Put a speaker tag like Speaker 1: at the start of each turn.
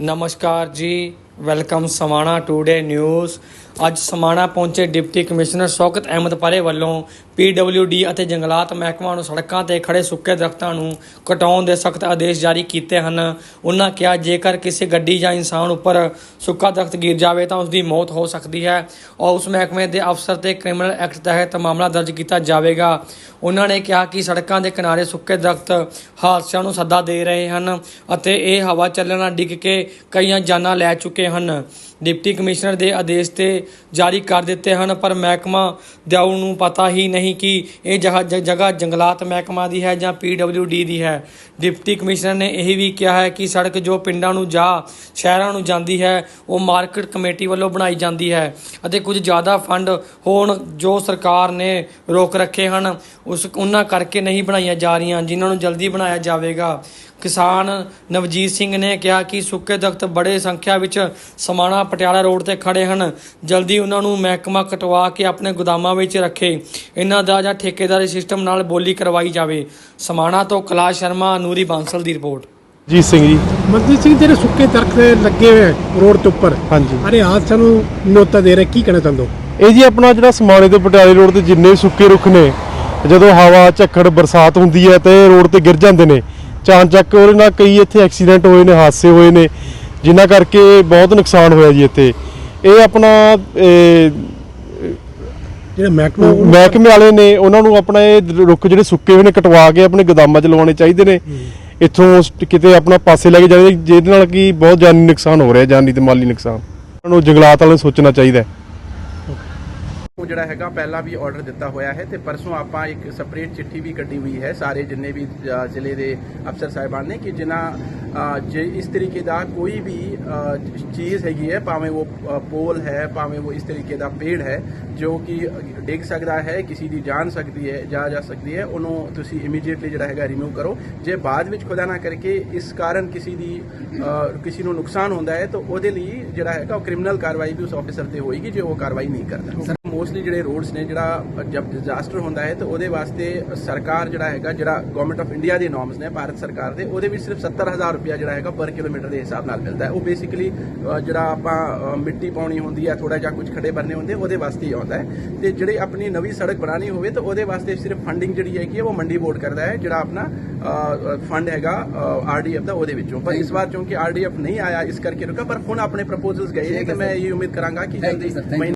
Speaker 1: ਨਮਸਕਾਰ ਜੀ welcome Samana today news. ਅੱਜ ਸਮਾਣਾ ਪਹੁੰਚੇ ਡਿਪਟੀ ਕਮਿਸ਼ਨਰ ਸ਼ੌਕਤ ਅਹਿਮਦ ਪਰੇ ਵੱਲੋਂ ਪੀਡਬਲਯੂਡੀ ਅਤੇ ਜੰਗਲਾਤ ਮਹਿਕਮਾ ਨੂੰ ਸੜਕਾਂ ਤੇ ਖੜੇ ਸੁੱਕੇ ਦਰਖਤਾਂ ਨੂੰ ਕਟਾਉਣ ਦੇ ਸਖਤ ਆਦੇਸ਼ ਜਾਰੀ ਕੀਤੇ ਹਨ। ਉਹਨਾਂ ਕਿਹਾ, ਜੇਕਰ ਕਿਸੇ ਗੱਡੀ ਜਾਂ ਇਨਸਾਨ ਉੱਪਰ ਸੁੱਕਾ ਦਰਖਤ ਗਿਰ ਜਾਵੇ ਤਾਂ ਉਸ ਦੀ ਮੌਤ ਹੋ ਸਕਦੀ ਹੈ ਔਰ ਉਸ ਮਹਿਕਮੇ ਦੇ ਅਫਸਰ ਤੇ ਕ੍ਰਿਮੀਨਲ ਐਕਟ ਤਹਿਤ ਮਾਮਲਾ ਦਰਜ ਕੀਤਾ ਜਾਵੇਗਾ। ਉਹਨਾਂ ਨੇ ਕਿਹਾ ਕਿ ਸੜਕਾਂ ਦੇ ਕਿਨਾਰੇ ਸੁੱਕੇ ਦਰਖਤ ਹਾਦਸਿਆਂ ਨੂੰ ਸੱਦਾ ਦੇ ਰਹੇ ਹਨ ਅਤੇ ਇਹ ਹਵਾ ਚੱਲਣ ਨਾਲ ਡਿੱਗ ਕੇ ਕਈਆਂ ਜਾਨਾਂ ਲੈ ਚੁੱਕੇ ਹਨ। ਡਿਪਟੀ ਕਮਿਸ਼ਨਰ ਦੇ ਆਦੇਸ਼ ਤੇ ਜਾਰੀ ਕਰ ਦਿੱਤੇ ਹਨ, ਪਰ ਮਹਿਕਮਾ ਦਿਆਉ ਨੂੰ ਪਤਾ ਹੀ ਨਹੀਂ ਕਿ ਇਹ ਜਗ੍ਹਾ ਜ- ਜਗ੍ਹਾ ਜੰਗਲਾਤ ਮਹਿਕਮਾ ਦੀ ਹੈ ਜਾਂ ਪੀਡਬਲਯੂਡੀ ਦੀ ਹੈ। ਡਿਪਟੀ ਕਮਿਸ਼ਨਰ ਨੇ ਇਹ ਵੀ ਕਿਹਾ ਹੈ ਕਿ ਸੜਕ ਜੋ ਪਿੰਡਾਂ ਨੂੰ ਜਾਂ ਸ਼ਹਿਰਾਂ ਨੂੰ ਜਾਂਦੀ ਹੈ, ਉਹ ਮਾਰਕੀਟ ਕਮੇਟੀ ਵੱਲੋਂ ਬਣਾਈ ਜਾਂਦੀ ਹੈ ਅਤੇ ਕੁਝ ਜ਼ਿਆਦਾ ਫੰਡ ਹੋਣ ਜੋ ਸਰਕਾਰ ਨੇ ਰੋਕ ਰੱਖੇ ਹਨ, ਉਸ ਉਹਨਾਂ ਕਰਕੇ ਨਹੀਂ ਬਣਾਈਆਂ ਜਾ ਰਹੀਆਂ, ਜਿਨ੍ਹਾਂ ਨੂੰ ਜਲਦੀ ਬਣਾਇਆ ਜਾਵੇਗਾ। ਕਿਸਾਨ ਨਵਜੀਤ ਸਿੰਘ ਨੇ ਕਿਹਾ ਕਿ ਸੁੱਕੇ ਦਰਖਤ ਬੜੇ ਸੰਖਿਆ ਵਿੱਚ ਸਮਾਣਾ ਪਟਿਆਲਾ ਰੋਡ ਤੇ ਖੜੇ ਹਨ। ਜਲਦੀ ਉਹਨਾਂ ਨੂੰ ਮਹਿਕਮਾ ਕਟਵਾ ਕੇ ਆਪਣੇ ਗੋਦਾਮਾਂ ਵਿੱਚ ਰੱਖੇ। ਇਹਨਾਂ ਦਾ ਜਾਂ ਠੇਕੇਦਾਰੀ ਸਿਸਟਮ ਨਾਲ ਬੋਲੀ ਕਰਵਾਈ ਜਾਵੇ। ਸਮਾਣਾ ਤੋਂ ਕੈਲਾਸ਼ ਸ਼ਰਮਾ ਨੂਰੀ ਬਾਂਸਲ ਦੀ ਰਿਪੋਰਟ।
Speaker 2: ਜੀਤ ਸਿੰਘ ਜੀ।
Speaker 3: ਮਨਜੀਤ ਸਿੰਘ ਜਿਹੜੇ ਸੁੱਕੇ ਦਰਖਤ ਲੱਗੇ ਹੋਏ ਰੋਡ ਦੇ ਉੱਪਰ
Speaker 2: ਹਾਂਜੀ।
Speaker 3: ਅਰੇ ਹਾਦਸਿਆਂ ਨੂੰ ਨੋਤਾ ਦੇ ਰਹੇ ਕੀ ਕਹਿਣਾ ਚਾਹੁੰਦੇ ਹੋ?
Speaker 2: ਇਹ ਜੀ ਆਪਣਾ ਜਿਹੜਾ ਸਮਾਣੇ ਤੋਂ ਪਟਿਆਲੇ ਰੋਡ ਤੇ ਜਿੰਨੇ ਸੁੱਕੇ ਰੁੱਖ ਨੇ ਜਦੋਂ ਹਵਾ ਝੱਖੜ ਬਰਸਾਤ ਹੁੰਦੀ ਹੈ ਤੇ ਰੋਡ ਤੇ ਗਿਰ ਜਾਂਦੇ ਨੇ ਚਾਂਚੱਕ ਉਹਦੇ ਨਾਲ ਕਈ ਇੱਥੇ ਐਕਸੀਡੈਂਟ ਹੋਏ ਨੇ ਹਾਦਸੇ ਹੋਏ ਨੇ ਜਿਨ੍ਹਾਂ ਕਰਕੇ ਬਹੁਤ ਨੁਕਸਾਨ ਹੋਇਆ ਜੀ ਇੱਥੇ। ਇਹ ਆਪਣਾ
Speaker 3: ਜਿਹੜਾ ਮਹਿਕਮਾ
Speaker 2: ਮਹਿਕਮੇ ਵਾਲੇ ਨੇ ਉਹਨਾਂ ਨੂੰ ਆਪਣਾ ਇਹ ਰੁੱਖ ਜਿਹੜੇ ਸੁੱਕੇ ਹੋਏ ਨੇ ਕਟਵਾ ਕੇ ਆਪਣੇ ਗੋਦਾਮਾਂ 'ਚ ਲਵਾਉਣੇ ਚਾਹੀਦੇ ਨੇ। ਇੱਥੋਂ ਕਿਤੇ ਆਪਣਾ ਪਾਸੇ ਲੈ ਕੇ ਜਾਣੇ ਜਿਹਦੇ ਨਾਲ ਕੀ ਬਹੁਤ ਜਾਨੀ ਨੁਕਸਾਨ ਹੋ ਰਿਹਾ ਜਾਨੀ ਤੇ ਮਾਲੀ ਨੁਕਸਾਨ। ਉਹਨਾਂ ਨੂੰ ਜੰਗਲਾਤ ਵਾਲਿਆਂ ਨੂੰ ਸੋਚਣਾ ਚਾਹੀਦਾ
Speaker 4: ਉਹ ਜਿਹੜਾ ਹੈਗਾ ਪਹਿਲਾਂ ਵੀ ਆਰਡਰ ਦਿੱਤਾ ਹੋਇਆ ਹੈ ਤੇ ਪਰਸੋਂ ਆਪਾਂ ਇੱਕ ਸਪਰੇਟ ਚਿੱਠੀ ਵੀ ਕੱਢੀ ਹੋਈ ਹੈ ਸਾਰੇ ਜਿੰਨੇ ਵੀ ਜ਼ਿਲ੍ਹੇ ਦੇ ਅਫਸਰ ਸਾਹਿਬਾਨ ਨੇ ਕਿ ਜਿਨ੍ਹਾਂ ਜੇ ਇਸ ਤਰੀਕੇ ਦਾ ਕੋਈ ਵੀ ਚੀਜ਼ ਹੈਗੀ ਹੈ ਭਾਵੇਂ ਉਹ ਪੋਲ ਹੈ ਭਾਵੇਂ ਉਹ ਇਸ ਤਰੀਕੇ ਦਾ ਪੇੜ ਹੈ ਜੋ ਕਿ ਡਿੱਗ ਸਕਦਾ ਹੈ ਕਿਸੇ ਦੀ ਜਾਨ ਸਕਦੀ ਹੈ ਜਾ ਜਾ ਸਕਦੀ ਹੈ ਉਹਨੂੰ ਤੁਸੀਂ ਇਮੀਡੀਏਟਲੀ ਜਿਹੜਾ ਹੈਗਾ ਰਿਮੂਵ ਕਰੋ। ਜੇ ਬਾਅਦ ਵਿੱਚ ਖੁਦਾ ਨਾ ਕਰਕੇ ਇਸ ਕਾਰਨ ਕਿਸੇ ਦੀ ਕਿਸੇ ਨੂੰ ਨੁਕਸਾਨ ਹੁੰਦਾ ਹੈ ਤਾਂ ਉਹਦੇ ਲਈ ਜਿਹੜਾ ਹੈਗਾ ਉਹ ਕ੍ਰਿਮੀਨਲ ਕਾਰਵਾਈ ਵੀ ਉਸ ਆਫੀਸਰ ਤੇ ਹੋਏਗੀ ਜੇ ਉਹ ਕਾਰਵਾਈ ਨਹੀਂ ਕਰਦਾ। ਮੋਸਟਲੀ ਜਿਹੜੇ ਰੋਡਸ ਨੇ ਜਿਹੜਾ ਜਦ ਡਿਜ਼ਾਸਟਰ ਹੁੰਦਾ ਹੈ ਤਾਂ ਉਹਦੇ ਵਾਸਤੇ ਸਰਕਾਰ ਜਿਹੜਾ ਹੈਗਾ ਜਿਹੜਾ ਗਵਰਨਮੈਂਟ ਆਫ ਇੰਡੀਆ ਦੇ ਨਾਰਮਸ ਨੇ ਭਾਰਤ ਸਰਕਾਰ ਦੇ ਉਹਦੇ ਵਿੱਚ ਸਿਰਫ 70000 ਰੁਪਇਆ ਜਿਹੜਾ ਹੈਗਾ ਪਰ ਕਿਲੋਮੀਟਰ ਦੇ ਹਿਸਾਬ ਨਾਲ ਮਿਲਦਾ ਹੈ। ਉਹ ਬੇਸਿਕਲੀ ਜਿਹੜਾ ਆਪਾਂ ਮਿੱਟੀ ਪਾਉਣੀ ਹੁੰਦੀ ਹੈ ਥੋੜਾ ਜਿਹਾ ਕੁਝ ਖੜੇ ਭਰਨੇ ਹੁੰਦੇ ਉਹਦੇ ਵਾਸਤੇ ਹੀ ਆਉਂਦਾ ਹੈ। ਤੇ ਜਿਹੜੇ ਆਪਣੀ ਨਵੀਂ ਸੜਕ ਬਣਾਣੀ ਹੋਵੇ ਤਾਂ ਉਹਦੇ ਵਾਸਤੇ ਸਿਰਫ ਫੰਡਿੰਗ ਜਿਹੜੀ ਹੈਗੀ ਉਹ ਮੰਡੀ ਬੋਰਡ ਕਰਦਾ ਹੈ ਜਿਹੜਾ ਆਪਣਾ ਫੰਡ ਹੈਗਾ ਆਰਡੀਐਫ ਦਾ ਉਹਦੇ ਵਿੱਚੋਂ। ਪਰ ਇਸ ਵਾਰ ਕਿਉਂਕਿ ਆਰਡੀਐਫ ਨਹੀਂ ਆਇਆ ਇਸ ਕਰਕੇ ਰੁਕਾ ਪਰ ਹੁਣ ਆਪਣੇ ਪ੍ਰਪੋਜ਼ਲਸ ਗਏ ਨੇ ਤੇ ਮੈਂ ਇਹ ਉਮੀਦ ਕਰਾਂਗਾ ਕਿ ਜਲਦੀ